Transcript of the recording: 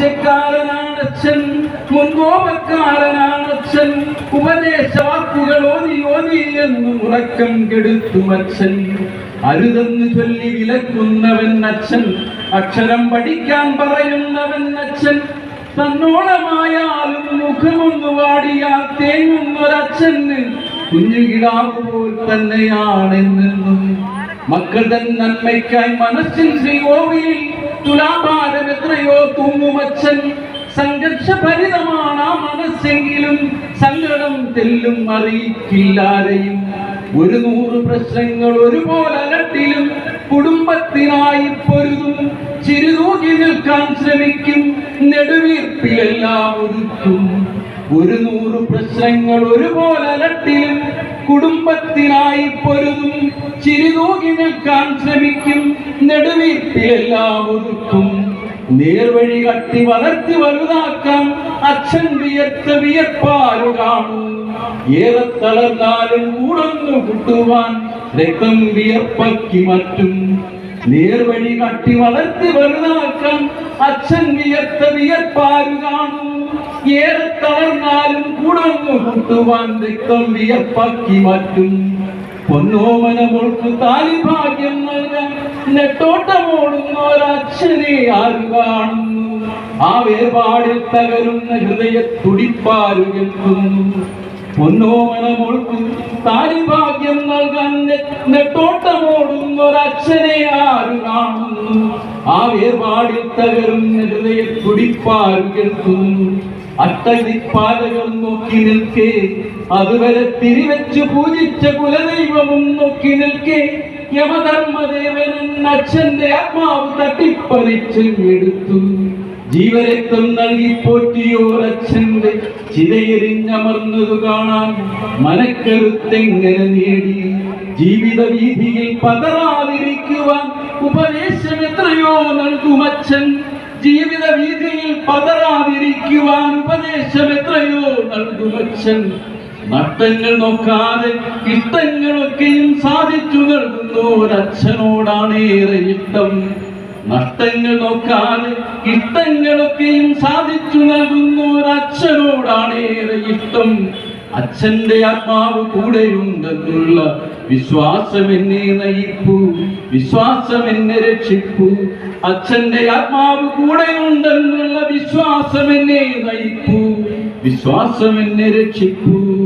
ആവശ്യക്കാരനാണച്ഛൻ മുൻകോപക്കാരനാണച്ഛൻ ഉപദേശവാക്കുകൾ ഓതി ഓതി എന്ന് ഉറക്കം കെടുത്തും അച്ഛൻ അരുതെന്ന് ചൊല്ലി വിലക്കുന്നവൻ അച്ഛൻ അക്ഷരം പഠിക്കാൻ പറയുന്നവൻ അച്ഛൻ. തന്നോളമായാലും മുഖമൊന്നു വാടിയാൽ തേങ്ങുന്നൊരച്ഛന്. കുഞ്ഞുകിടാവ് പോൽ തന്നെയാണെന്നും മക്കൾ തൻ നന്മയ്ക്കായി മനസ്സിൽ ശ്രീകോവിലിൽ തുലാഭാരം എത്രയോ തൂങ്ങുമച്ചൻ സംഘർഷഭരിതമാണ് ആ മനസ്സെങ്കിലും സങ്കടം തെല്ലും അറിയിക്കില്ലാരെയും ഒരു നൂറ് പ്രശ്നങ്ങൾ ഒരുപോലെ അലട്ടിലും കുടുംബത്തിനായി പൊരുതും. ചിരുതൂകി നിൽക്കാൻ ശ്രമിക്കും നെടുവീർപ്പിലെല്ലാം ഒരുക്കും ഒരു നൂറ് പ്രശ്നങ്ങൾ ഒരുപോലെ അലട്ടിലും കുടുംബത്തിനായി പൊരുതും ചിരിതൂകി നിൽക്കാൻ ശ്രമിക്കും നെടുവീർപ്പിലെല്ലാം ഒതുക്കും. നേർവഴി കട്ടി വളർത്തി വലുതാക്കാൻ അച്ഛൻ വിയർത്ത വിയർപ്പാലു കാണും. ഏറെ കൂടൊന്നു കുട്ടുവാൻ രക്തം വിയർപ്പക്കി മറ്റും. നേർവഴി കട്ടി വളർത്തി വലുതാക്കാൻ അച്ഛൻ വിയർത്ത വിയർപ്പാലു കാണും. ഏറെ തകരുന്ന ഹൃദയ തുടിപ്പാരു കേൾക്കുന്നു പൊന്നോമന മോൾക്ക് താലിഭാഗ്യം നൽകാൻ നെ- നെട്ടോട്ടമോടുന്ന ഒരച്ഛനെ നോക്കി നിൽക്കേ അതുവരെ തിരിവെച്ച് പൂജിച്ച കുലദൈവവും നോക്കി നിൽക്കേ. യമധർമ്മദേവൻ അച്ഛന്റെ ആത്മാവ് തട്ടിപ്പറിച്ച് എടുത്തു ജീവരക്തം നൽകി പോറ്റിയോരച്ഛന്റെ ചിതയെരിഞ്ഞമർന്നതു കാണാൻ മനക്കരുത്തെങ്ങനെ നേടി? ജീവിത വീതിയിൽ പതറാതിരിക്കുവാൻ ഉപദേശം എത്രയോ നൽകുമച്ഛൻ ജീവിത വീതിയിൽ പതറാതിരിക്കുവാൻ ഉപദേശം എത്രയോ നൽകുമച്ഛൻ നഷ്ടങ്ങൾ നോക്കാതെ ഇഷ്ടങ്ങളൊക്കെയും സാധിച്ചു നൽകുന്ന ഒരച്ഛനോടാണ് ഏറെ ഇഷ്ടം. നഷ്ടങ്ങൾ നോക്കാതെ ഇഷ്ടങ്ങളൊക്കെയും സാധിച്ചു നൽകുന്ന ഒരച്ഛനോടാണ് ഏറെ ഇഷ്ടം. അച്ഛന്റെ ആത്മാവ് കൂടെയുണ്ടെന്നുള്ള വിശ്വാസം എന്നെ നയിപ്പൂ വിശ്വാസം എന്നെ രക്ഷിപ്പൂ. അച്ഛന്റെ ആത്മാവ് കൂടെയുണ്ടെന്നുള്ള വിശ്വാസം എന്നെ നയിപ്പൂ വിശ്വാസം എന്നെ രക്ഷിപ്പൂ.